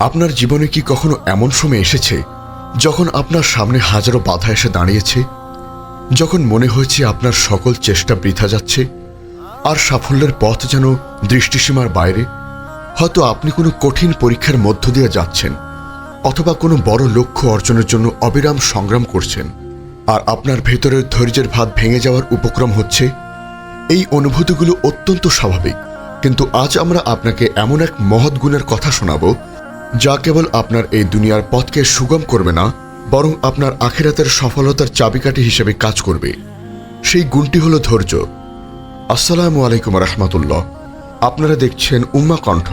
আপনার জীবনে কি কখনো এমন সময় এসেছে যখন আপনার সামনে হাজারো বাধা এসে দাঁড়িয়েছে? যখন মনে হয়েছে আপনার সকল চেষ্টা বৃথা যাচ্ছে আর সাফল্যের পথ যেন দৃষ্টিসীমার বাইরে? হয়তো আপনি কোনো কঠিন পরীক্ষার মধ্য দিয়ে যাচ্ছেন অথবা কোনো বড় লক্ষ্য অর্জনের জন্য অবিরাম সংগ্রাম করছেন আর আপনার ভেতরের ধৈর্যের ভাত ভেঙে যাওয়ার উপক্রম হচ্ছে? এই অনুভূতিগুলো অত্যন্ত স্বাভাবিক, কিন্তু আজ আমরা আপনাকে এমন এক মহৎ গুণের কথা শোনাব যা কেবল আপনার এই দুনিয়ার পথকে সুগম করবে না, বরং আপনার আখেরাতের সফলতার চাবিকাঠি হিসেবে কাজ করবে। সেই গুণটি হল ধৈর্য। আসসালামু আলাইকুম রহমতুল্লাহ। আপনারা দেখছেন উম্মা কণ্ঠ,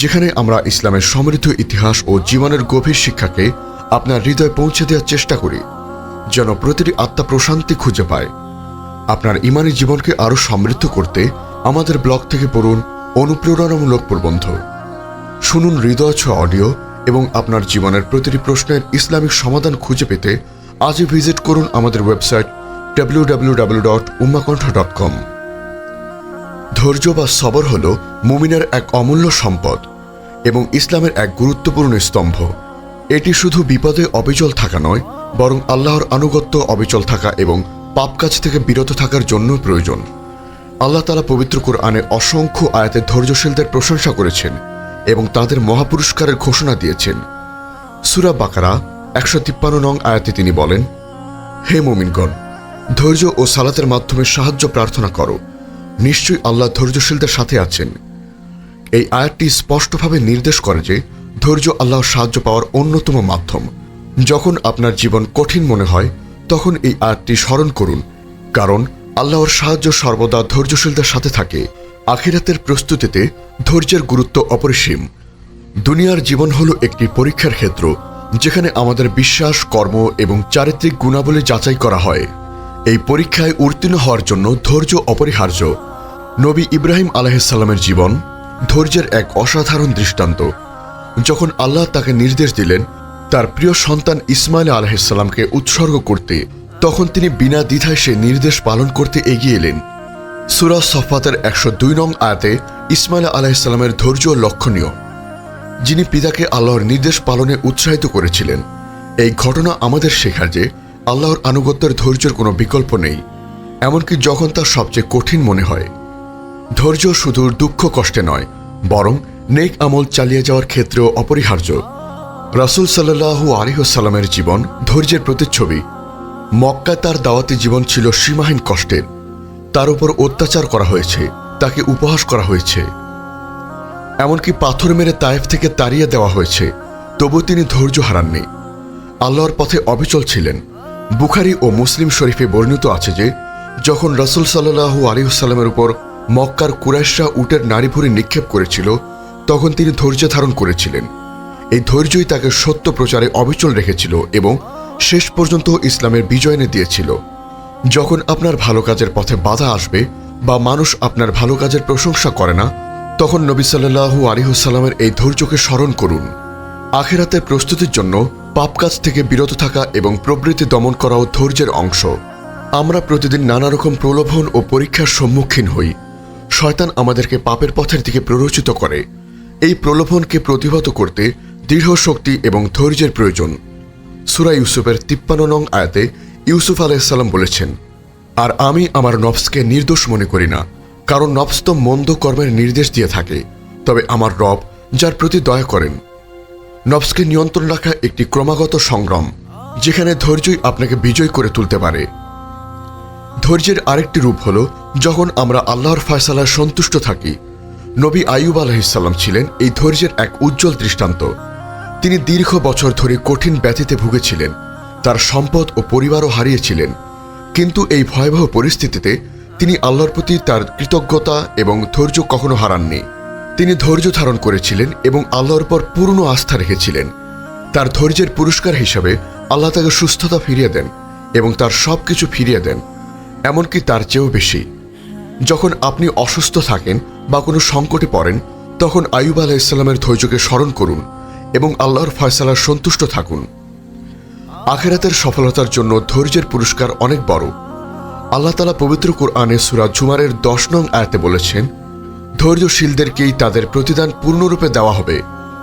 যেখানে আমরা ইসলামের সমৃদ্ধ ইতিহাস ও জীবনের গভীর শিক্ষাকে আপনার হৃদয়ে পৌঁছে দেওয়ার চেষ্টা করি, যেন প্রতিটি আত্মা প্রশান্তি খুঁজে পায়। আপনার ইমানি জীবনকে আরও সমৃদ্ধ করতে আমাদের ব্লগ থেকে পড়ুন অনুপ্রেরণামূলক প্রবন্ধ। শুনুন হৃদয় ছোঁয়া অডিও এবং আপনার জীবনের প্রতিটি প্রশ্নের ইসলামিক সমাধান খুঁজে পেতে আজই ভিজিট করুন আমাদের website W dot dot com ধৈর্য বা সবর হল মুমিনের এক অমূল্য সম্পদ এবং ইসলামের এক গুরুত্বপূর্ণ স্তম্ভ। এটি শুধু বিপদে অবিচল থাকা নয়, বরং আল্লাহর আনুগত্য অবিচল থাকা এবং পাপ কাজ থেকে বিরত থাকার জন্য প্রয়োজন। আল্লাহ তালা পবিত্র কোরআনে অসংখ্য আয়াতে ধৈর্যশীলদের প্রশংসা করেছেন। এবং তাদের মহাপুরস্কারের ঘোষণা দিয়েছেন। সুরা বাকারা একশো তিপ্পান্ন নং আয়াতে তিনি বলেন, হে মোমিনগণ, ধৈর্য ও সালাতের মাধ্যমে সাহায্য প্রার্থনা করো। নিশ্চয়ই আল্লাহ ধৈর্যশীলদের সাথে আছেন। এই আয়াতটি স্পষ্টভাবে নির্দেশ করে যে, ধৈর্য আল্লাহর সাহায্য পাওয়ার অন্যতম মাধ্যম। যখন আপনার জীবন কঠিন মনে হয়, তখন এই আয়াতটি স্মরণ করুন, কারণ আল্লাহর সাহায্য সর্বদা ধৈর্যশীলদের সাথে থাকে। আখিরাতের প্রস্তুতিতে ধৈর্যের গুরুত্ব অপরিসীম। দুনিয়ার জীবন হল একটি পরীক্ষার ক্ষেত্র, যেখানে আমাদের বিশ্বাস, কর্ম এবং চারিত্রিক গুণাবলী যাচাই করা হয়। এই পরীক্ষায় উত্তীর্ণ হওয়ার জন্য ধৈর্য অপরিহার্য। নবী ইব্রাহিম আলাহিসাল্লামের জীবন ধৈর্যের এক অসাধারণ দৃষ্টান্ত। যখন আল্লাহ তাকে নির্দেশ দিলেন তার প্রিয় সন্তান ইসমাইল আলাহিসাল্লামকে উৎসর্গ করতে, তখন তিনি বিনা দ্বিধায় সে নির্দেশ পালন করতে এগিয়ে এলেন। সুরা সফাতের একশো দুই নং আয়াতে ইসমাইল আলাহিসাল্লামের ধৈর্য লক্ষণীয়। যিনি পিতাকে আল্লাহর নির্দেশ পালনে উৎসাহিত করেছিলেন। এই ঘটনা আমাদের শেখার যে আল্লাহর আনুগত্যের ধৈর্যের কোনো বিকল্প নেই, এমনকি যখন তা সবচেয়ে কঠিন মনে হয়। ধৈর্য শুধু দুঃখ কষ্টে নয়, বরং নেক আমল চালিয়ে যাওয়ার ক্ষেত্রেও অপরিহার্য। রাসুল সাল্লাহু আলিহসাল্লামের জীবন ধৈর্যের প্রতিচ্ছবি। মক্কায় তার দাওয়াতি জীবন ছিল সীমাহীন কষ্টের। তার উপর অত্যাচার করা হয়েছে, তাকে উপহাস করা হয়েছে। এমনকি পাথর মেরে তায়েফ থেকে তাড়িয়ে দেওয়া হয়েছে তবু তিনি ধৈর্য হারাননি। আল্লাহর পথে অবিচল ছিলেন। বুখারি ও মুসলিম শরীফে বর্ণিত আছে যে, যখন রসুল সাল্লাহু আলিহসাল্লামের উপর মক্কার কুরাইশরা উটের নারী ভুরি নিক্ষেপ করেছিল, তখন তিনি ধৈর্য ধারণ করেছিলেন। এই ধৈর্যই তাকে সত্য প্রচারে অবিচল রেখেছিল এবং শেষ পর্যন্ত ইসলামের বিজয় এনে দিয়েছিল। যখন আপনার ভালো কাজের পথে বাধা আসবে বা মানুষ আপনার ভালো কাজের প্রশংসা করে না, তখন নবী সাল্লাহু আলিহুসাল্লামের এই ধৈর্যকে স্মরণ করুন। আখেরাতের প্রস্তুতির জন্য পাপ কাজ থেকে বিরত থাকা এবং প্রবৃত্তি দমন করাও ধৈর্যের অংশ। আমরা প্রতিদিন নানা রকম প্রলোভন ও পরীক্ষার সম্মুখীন হই। শয়তান আমাদেরকে পাপের পথের দিকে প্ররোচিত করে। এই প্রলোভনকে প্রতিহত করতে দৃঢ় শক্তি এবং ধৈর্যের প্রয়োজন। সুরা ইউসুফের তিপ্পান্ন নং আয়াতে ইউসুফ আলাইসাল্লাম বলেছেন, আর আমি আমার নফসকে নির্দোষ মনে করি না, কারণ নফস তো মন্দ কর্মের নির্দেশ দিয়ে থাকে। তবে আমার রব, যার প্রতি দয়া করেন, নফসকে নিয়ন্ত্রণ রাখা একটি ক্রমাগত সংগ্রাম, যেখানে ধৈর্যই আপনাকে বিজয় করে তুলতে পারে। ধৈর্যের আরেকটি রূপ হল, যখন আমরা আল্লাহর ফয়সালায় সন্তুষ্ট থাকি। নবী আইয়ুব আলহিসাল্লাম ছিলেন এই ধৈর্যের এক উজ্জ্বল দৃষ্টান্ত। তিনি দীর্ঘ বছর ধরে কঠিন ব্যথিতে ভুগেছিলেন। তার সম্পদ ও পরিবারও হারিয়েছিলেন। কিন্তু এই ভয়াবহ পরিস্থিতিতে তিনি আল্লাহর প্রতি তার কৃতজ্ঞতা এবং ধৈর্য কখনো হারাননি। তিনি ধৈর্য ধারণ করেছিলেন এবং আল্লাহর পর পূর্ণ আস্থা রেখেছিলেন। তার ধৈর্যের পুরস্কার হিসাবে আল্লাহ তাকে সুস্থতা ফিরিয়ে দেন এবং তার সব কিছু ফিরিয়ে দেন, এমনকি তার চেয়েও বেশি। যখন আপনি অসুস্থ থাকেন বা কোনো সংকটে পড়েন, তখন আয়ুব আলাহ ইসলামের ধৈর্যকে স্মরণ করুন এবং আল্লাহর ফয়সালার সন্তুষ্ট থাকুন। আখেরাতের সফলতার জন্য ধৈর্যের পুরস্কার অনেক বড়। আল্লাহ তালা পবিত্র কোরআনে সুরা ঝুমারের দশ নং আয়াতে বলেছেন, ধৈর্যশীলদেরকেই তাদের প্রতিদান পূর্ণরূপে দেওয়া হবে।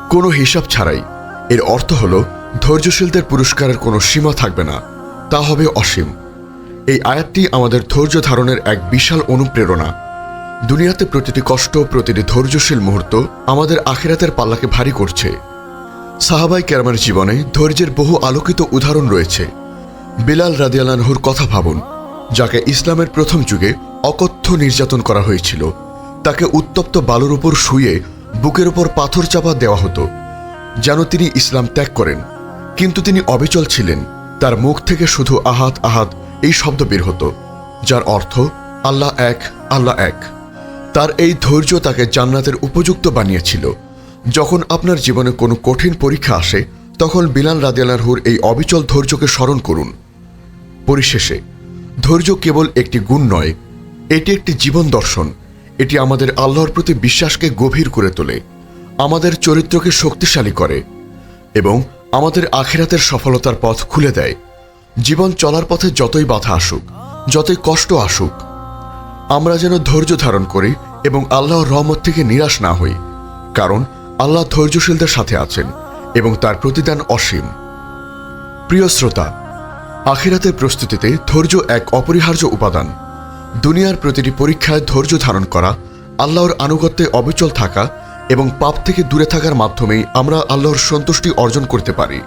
কোনো হিসাব ছাড়াই। এর অর্থ হল, ধৈর্যশীলদের পুরস্কারের কোনো সীমা থাকবে না। তা হবে অসীম। এই আয়াতটি আমাদের ধৈর্য ধারণের এক বিশাল অনুপ্রেরণা। দুনিয়াতে প্রতিটি কষ্ট, প্রতিটি ধৈর্যশীল মুহূর্ত আমাদের আখেরাতের পাল্লাকে ভারী করছে। সাহাবাই কেরামের জীবনে ধৈর্যের বহু আলোকিত উদাহরণ রয়েছে। বিলাল রাদিয়ালানহুর কথা ভাবুন, যাকে ইসলামের প্রথম যুগে অকথ্য নির্যাতন করা হয়েছিল। তাকে উত্তপ্ত বালুর উপর শুয়ে বুকের উপর পাথর চাপা দেওয়া হতো, যেন তিনি ইসলাম ত্যাগ করেন। কিন্তু তিনি অবিচল ছিলেন। তার মুখ থেকে শুধু আহাত আহাত এই শব্দ বের হতো, যার অর্থ, আল্লাহ এক আল্লাহ এক। তার এই ধৈর্য তাকে জান্নাতের উপযুক্ত বানিয়েছিল। যখন আপনার জীবনে কোনো কঠিন পরীক্ষা আসে, তখন বিলাল রাদিয়ালারহুর এই অবিচল ধৈর্যকে স্মরণ করুন। পরিশেষে, ধৈর্য কেবল একটি গুণ নয়, এটি একটি জীবন দর্শন। এটি আমাদের আল্লাহর প্রতি বিশ্বাসকে গভীর করে তোলে, আমাদের চরিত্রকে শক্তিশালী করে এবং আমাদের আখেরাতের সফলতার পথ খুলে দেয়। জীবন চলার পথে যতই বাধা আসুক, যতই কষ্ট আসুক, আমরা যেন ধৈর্য ধারণ করি এবং আল্লাহর রহমত থেকে নিরাশ না হই। কারণ আল্লাহ ধৈর্যশীলদের সাথে আছেন এবং তার প্রতিদান অসীম। প্রিয় শ্রোতা, আখিরাতের প্রস্তুতিতে ধৈর্য এক অপরিহার্য উপাদান। দুনিয়ার প্রতিটি পরীক্ষায় ধৈর্য ধারণ করা, আল্লাহর আনুগত্যে অবিচল থাকা এবং পাপ থেকে দূরে থাকার মাধ্যমেই আমরা আল্লাহর সন্তুষ্টি অর্জন করতে পারি।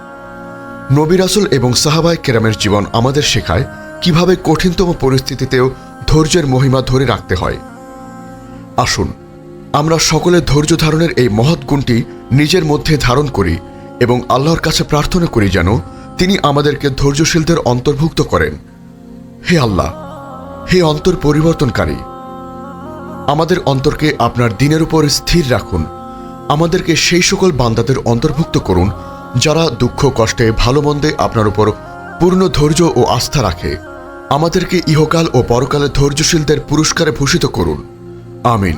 নবী রাসুল এবং সাহাবায় কেরামের জীবন আমাদের শেখায় কীভাবে কঠিনতম পরিস্থিতিতেও ধৈর্যের মহিমা ধরে রাখতে হয়। আসুন আমরা সকলে ধৈর্য ধারণের এই মহৎ গুণটি নিজের মধ্যে ধারণ করি এবং আল্লাহর কাছে প্রার্থনা করি যেন তিনি আমাদেরকে ধৈর্যশীলদের অন্তর্ভুক্ত করেন। হে আল্লাহ, হে অন্তর পরিবর্তনকারী, আমাদের অন্তরকে আপনার দিনের উপর স্থির রাখুন। আমাদেরকে সেই সকল বান্দাদের অন্তর্ভুক্ত করুন যারা দুঃখ, কষ্টে, ভালো মন্দে আপনার উপর পূর্ণ ধৈর্য ও আস্থা রাখে। আমাদেরকে ইহকাল ও পরকালে ধৈর্যশীলদের পুরস্কারে ভূষিত করুন। আমিন।